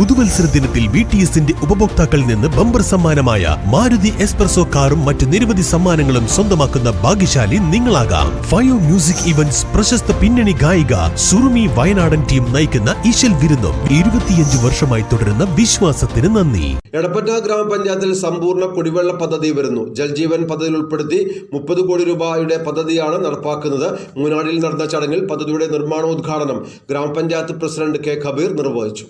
പുതുവത്സര ദിനത്തിൽ V T എസിന്റെ ഉപഭോക്താക്കളിൽ നിന്ന് ബമ്പർ സമ്മാനമായ മാരുതി എസ്പ്രസോ കാറും മറ്റ് നിരവധി സമ്മാനങ്ങളും സ്വന്തമാക്കുന്ന ഭാഗ്യശാലി നിങ്ങളാകാം. ഫയോ മ്യൂസിക് ഇവന്റ്സ് പ്രശസ്ത പിന്നണി ഗായിക സുറുമി വയനാടൻ ടീം നയിക്കുന്ന ഈശൽ വിരുന്നും ഇരുപത്തിയഞ്ച് വർഷമായി തുടരുന്ന വിശ്വാസത്തിന് നന്ദി. എടപ്പറ്റ ഗ്രാമപഞ്ചായത്തിൽ സമ്പൂർണ കുടിവെള്ള പദ്ധതി വരുന്നു. ജൽജീവൻ പദ്ധതിയിൽ ഉൾപ്പെടുത്തി മുപ്പത് കോടി രൂപയുടെ പദ്ധതിയാണ് നടപ്പാക്കുന്നത്. മൂന്നാടിൽ നടന്ന ചടങ്ങിൽ പദ്ധതിയുടെ നിർമ്മാണോദ്ഘാടനം ഗ്രാമപഞ്ചായത്ത് പ്രസിഡന്റ് കെ. ഖബീർ നിർവഹിച്ചു.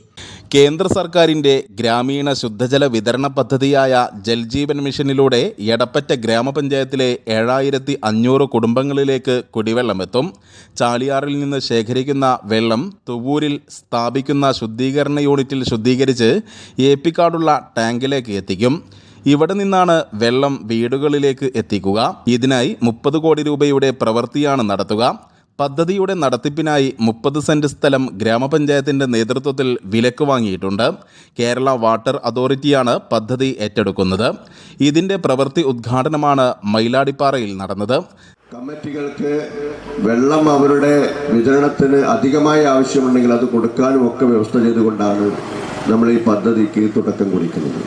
കേന്ദ്ര സർക്കാരിന്റെ ഗ്രാമീണ ശുദ്ധജല വിതരണ പദ്ധതിയായ ജൽജീവൻ മിഷനിലൂടെ എടപ്പറ്റ ഗ്രാമപഞ്ചായത്തിലെ ഏഴായിരത്തി അഞ്ഞൂറ് കുടുംബങ്ങളിലേക്ക് കുടിവെള്ളമെത്തും. ചാലിയാറിൽ നിന്ന് ശേഖരിക്കുന്ന വെള്ളം തുവൂരിൽ സ്ഥാപിക്കുന്ന ശുദ്ധീകരണ യൂണിറ്റിൽ ശുദ്ധീകരിച്ച് ഏപ്പിക്കാടുള്ള ടാങ്കിലേക്ക് എത്തിക്കും. ഇവിടെ നിന്നാണ് വെള്ളം വീടുകളിലേക്ക് എത്തിക്കുക. ഇതിനായി മുപ്പത് കോടി രൂപയുടെ പ്രവൃത്തിയാണ് നടത്തുക. പദ്ധതിയുടെ നടത്തിപ്പിനായി മുപ്പത് സെന്റ് സ്ഥലം ഗ്രാമപഞ്ചായത്തിന്റെ നേതൃത്വത്തിൽ വിലക്ക് വാങ്ങിയിട്ടുണ്ട്. കേരള വാട്ടർ അതോറിറ്റിയാണ് പദ്ധതി ഏറ്റെടുക്കുന്നത്. ഇതിന്റെ പ്രവൃത്തി ഉദ്ഘാടനമാണ് മയിലാടിപ്പാറയിൽ നടന്നത്. കമ്മിറ്റികൾക്ക് വെള്ളം അവരുടെ വിതരണത്തിന് അധികമായി ആവശ്യമുണ്ടെങ്കിൽ അത് കൊടുക്കാനും ഒക്കെ വ്യവസ്ഥ ചെയ്തുകൊണ്ടാണ് നമ്മൾ ഈ പദ്ധതിക്ക് തുടക്കം കുറിക്കുന്നത്.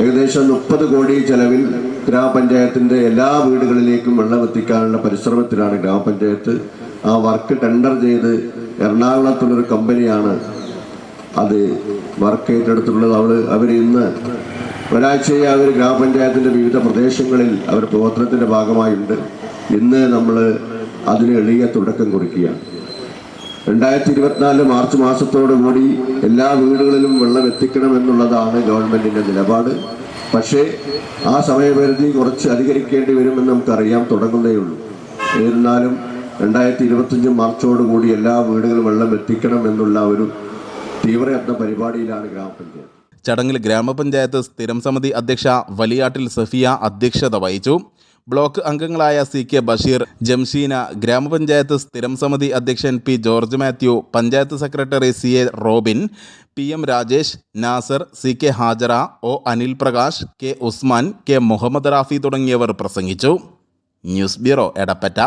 ഏകദേശം മുപ്പത് കോടി ചെലവിൽ ഗ്രാമപഞ്ചായത്തിന്റെ എല്ലാ വീടുകളിലേക്കും വെള്ളം എത്തിക്കാനുള്ള പരിശ്രമത്തിലാണ് ഗ്രാമപഞ്ചായത്ത് ആ വർക്ക് ടെൻഡർ ചെയ്ത് എറണാകുളത്തുള്ളൊരു കമ്പനിയാണ് അത് വർക്ക് ഏറ്റെടുത്തിട്ടുള്ളത്. അവൾ അവർ ഇന്ന് ഒരാഴ്ചയായി അവർ ഗ്രാമപഞ്ചായത്തിന്റെ വിവിധ പ്രദേശങ്ങളിൽ അവർ പ്രവർത്തനത്തിന്റെ ഭാഗമായുണ്ട്. ഇന്ന് നമ്മൾ അതിന് എളിയ തുടക്കം കുറിക്കുകയാണ്. രണ്ടായിരത്തി ഇരുപത്തിനാല് മാർച്ച് മാസത്തോടു കൂടി എല്ലാ വീടുകളിലും വെള്ളം എത്തിക്കണം എന്നുള്ളതാണ് ഗവൺമെന്റിന്റെ നിലപാട്. പക്ഷേ ആ സമയപരിധി കുറച്ച് അധികരിക്കേണ്ടി വരുമെന്ന് നമുക്കറിയാം തുടങ്ങുന്നേ ഉള്ളൂ. എന്നിരുന്നാലും രണ്ടായിരത്തി ഇരുപത്തിയഞ്ച് മാർച്ചോടുകൂടി എല്ലാ വീടുകളും വെള്ളം എത്തിക്കണം എന്നുള്ള ഒരു തീവ്രയത്ന പരിപാടിയിലാണ് ഗ്രാമപഞ്ചായത്ത്. ചടങ്ങിൽ ഗ്രാമപഞ്ചായത്ത് സ്ഥിരം സമിതി അധ്യക്ഷ വലിയാട്ടിൽ സഫിയ അധ്യക്ഷത വഹിച്ചു. ബ്ലോക്ക് അംഗങ്ങളായ സി കെ ബഷീർ ജംഷീന ഗ്രാമപഞ്ചായത്ത് സ്ഥിരം സമിതി അധ്യക്ഷൻ P George Mathew panchayat secretary C A Robin P M Rajesh Nasar C K Hajara O Anil Prakash K Usman K Muhammad Rafi തുടങ്ങിയവർ പ്രസംഗിച്ചു. News bureau Edappatta.